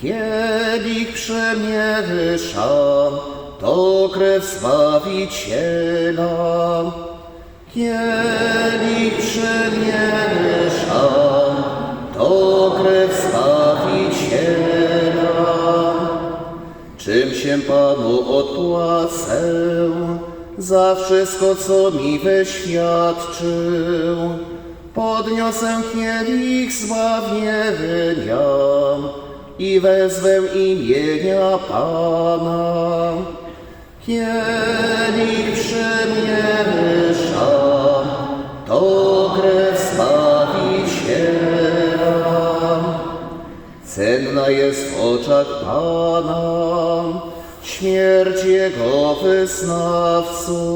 Kielich przemieszam, to krew Zbawiciela. Kielich przemieszam, to krew Zbawiciela. Czym się Panu odpłacę za wszystko, co mi wyświadczył? Podniosę kielich zbawienia i wezwę imienia Pana. Kielich przemieszam, to krew Zbawiciela. Cenna jest w oczach Pana śmierć Jego wyznawców.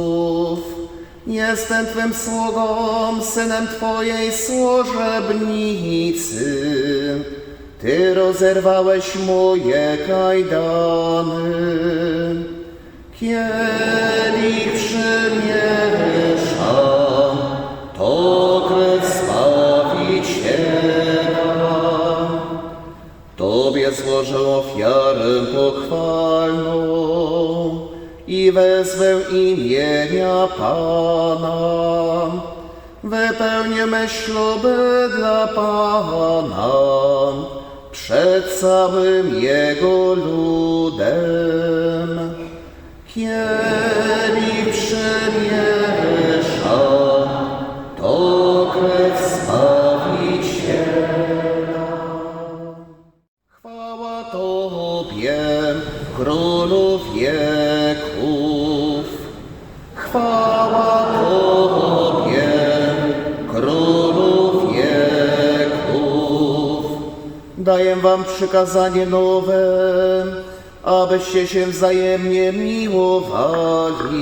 Jestem Twym sługą, synem Twojej służebnicy. Ty rozerwałeś moje kajdany. Kielich przemieszam, to krew Zbawiciela. Tobie złożę ofiarę pochwalną i wezwę imienia Pana. Wypełnię me śluby dla Pana przed całym Jego ludem. Kielich przemieszam, to krew Zbawiciela. Chwała Tobie, Królu wieków. Chwała Daję Wam przykazanie nowe, abyście się wzajemnie miłowali,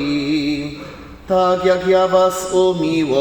tak jak ja Was umiłowałem.